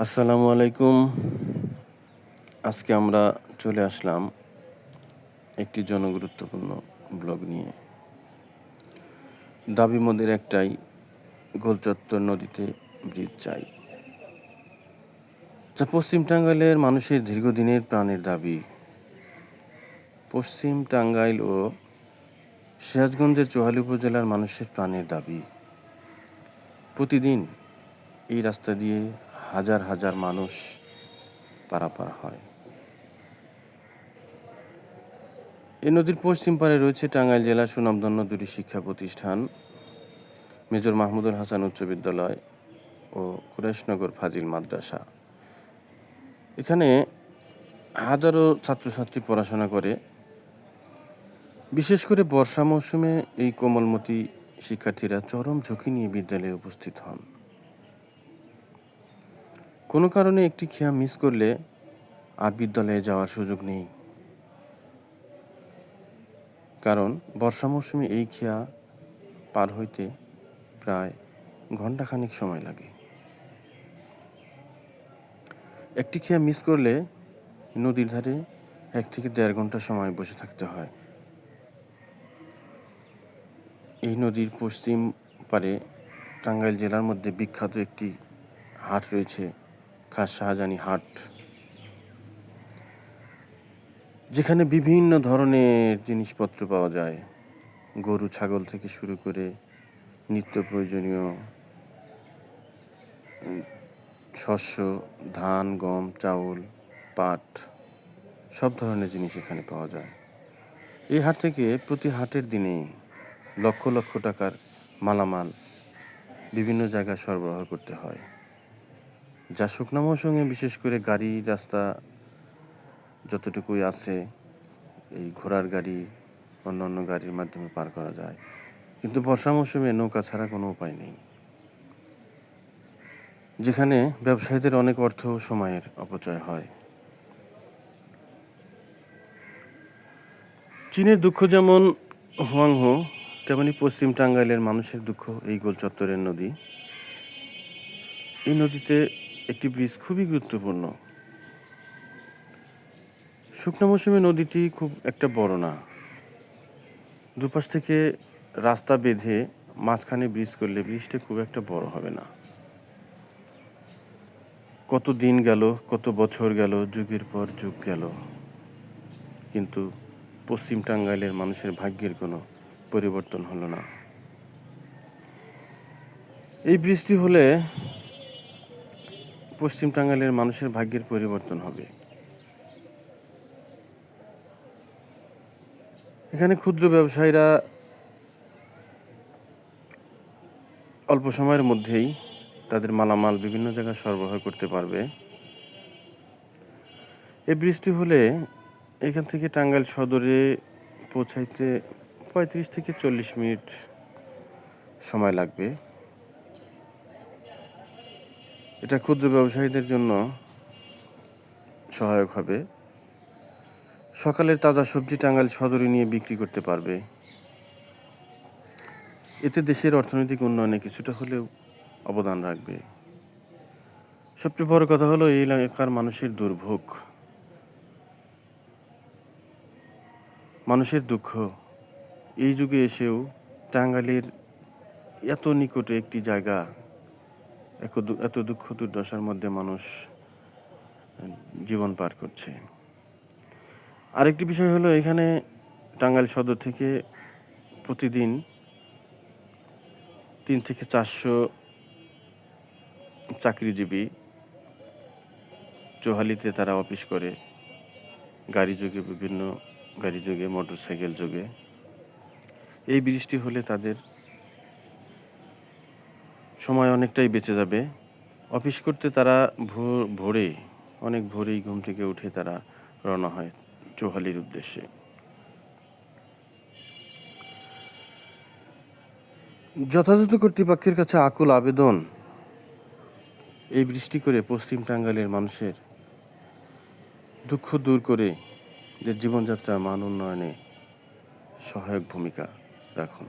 আসসালামু আলাইকুম। আজকে আমরা চলে আসলাম একটি জনগুরুত্বপূর্ণ ব্লগ নিয়ে। দাবি মোদের একটাই, গোলচত্বর নদীতে ব্রিজ চাই। যা পশ্চিম টাঙ্গাইলের মানুষের দীর্ঘদিনের প্রাণের দাবি। পশ্চিম টাঙ্গাইল ও সিরাজগঞ্জের চোহালি উপজেলার মানুষের প্রাণের দাবি। প্রতিদিন এই রাস্তা দিয়ে হাজার হাজার মানুষ পারাপার হয়। এই নদীর পশ্চিম পারে রয়েছে টাঙ্গাইল জেলার সুনামধন্য দুটি শিক্ষা প্রতিষ্ঠান, মেজর মাহমুদুল হাসান উচ্চ বিদ্যালয় ও কুরেশনগর ফাজিল মাদ্রাসা। এখানে হাজারো ছাত্রছাত্রী পড়াশোনা করে। বিশেষ করে বর্ষা মৌসুমে এই কোমলমতি শিক্ষার্থীরা চরম ঝুঁকি নিয়ে বিদ্যালয়ে উপস্থিত হন। কোনো কারণে একটি খেয়া মিস করলে আর বিদ্যালয়ে যাওয়ার সুযোগ নেই। কারণ বর্ষা মৌসুমে এই খেয়া পার হইতে প্রায় ঘন্টাখানিক সময় লাগে। একটি খেয়া মিস করলে নদীর ধারে এক থেকে দেড় ঘণ্টা সময় বসে থাকতে হয়। এই নদীর পশ্চিম পারে টাঙ্গাইল জেলার মধ্যে বিখ্যাত একটি হাট রয়েছে। খাস শাহজানি হাট, যেখানে বিভিন্ন ধরনের জিনিসপত্র পাওয়া যায়। গরু, ছাগল থেকে শুরু করে নিত্য প্রয়োজনীয় শস্য, ধান, গম, চাউল, পাট, সব ধরনের জিনিস এখানে পাওয়া যায়। এই হাট থেকে প্রতি হাটের দিনে লক্ষ লক্ষ টাকার মালামাল বিভিন্ন জায়গায় সরবরাহ করতে হয়। যা শুকনা মৌসুমে বিশেষ করে গাড়ি রাস্তা যতটুকুই আছে, এই ঘোড়ার গাড়ি অন্য অন্য গাড়ির মাধ্যমে পার করা যায়। কিন্তু বর্ষা মৌসুমে নৌকা ছাড়া কোনো উপায় নেই। যেখানে ব্যবসায়ীদের অনেক অর্থ সময়ের অপচয় হয়। চীনের দুঃখ যেমন হুয়াংহো, তেমনি পশ্চিম টাঙ্গাইলের মানুষের দুঃখ এই গোল চত্বরের নদী। এই নদীতে একটি ব্রিজ খুবই গুরুত্বপূর্ণ। শুকনো মৌসুমে নদীটি খুব একটা বড় না। দুপাশ থেকে রাস্তা বেঁধে মাঝখানে ব্রিজ করলে ব্রিজটা খুব একটা বড় হবে না। কত দিন গেল, কত বছর গেল, যুগের পর যুগ গেল। কিন্তু পশ্চিম টাঙ্গাইলের মানুষের ভাগ্যের কোনো পরিবর্তন হলো না। এই বৃষ্টি হলে পশ্চিম টাঙ্গাইলের মানুষের ভাগ্যের পরিবর্তন হবে। এখানে ক্ষুদ্র ব্যবসায়ীরা অল্প সময়ের মধ্যেই তাদের মালামাল বিভিন্ন জায়গায় সরবরাহ করতে পারবে। এই বৃষ্টি হলে এখান থেকে টাঙ্গাইল সদরে পৌঁছাইতে পঁয়ত্রিশ থেকে চল্লিশ মিনিট সময় লাগবে। এটা ক্ষুদ্র ব্যবসায়ীদের জন্য সহায়ক হবে। সকালের তাজা সবজি টাঙ্গাইল সদরে নিয়ে বিক্রি করতে পারবে। এতে দেশের অর্থনৈতিক উন্নয়নে কিছুটা হলেও অবদান রাখবে। সবচেয়ে বড় কথা হলো, এই এলাকার মানুষের দুর্ভোগ। মানুষের দুঃখ। এই যুগে এসেও টাঙ্গাইলের এত নিকটে একটি জায়গা এত দুঃখ দুর্দশার মধ্যে মানুষ জীবন পার করছে। আরেকটি বিষয় হলো এখানে টাঙ্গাইল সদর থেকে প্রতিদিন তিন থেকে চারশো চাকরিজীবী চোহালিতে তারা অফিস করে। গাড়ি যোগে, বিভিন্ন গাড়ি যোগে মোটর সাইকেল যোগে। এই বৃষ্টি হলে তাদের সময় অনেকটাই বেঁচে যাবে। অফিস করতে তারা ভোর অনেক ভোরেই ঘুম থেকে উঠে তারা রওনা হয় চৌহালির উদ্দেশ্যে। যথাযথ কর্তৃপক্ষের কাছে আকুল আবেদন। এই বৃষ্টি করে পশ্চিম টাঙ্গাইলের মানুষের দুঃখ দূর করে যে জীবনযাত্রা মান উন্নয়নে সহায়ক ভূমিকা রাখুন।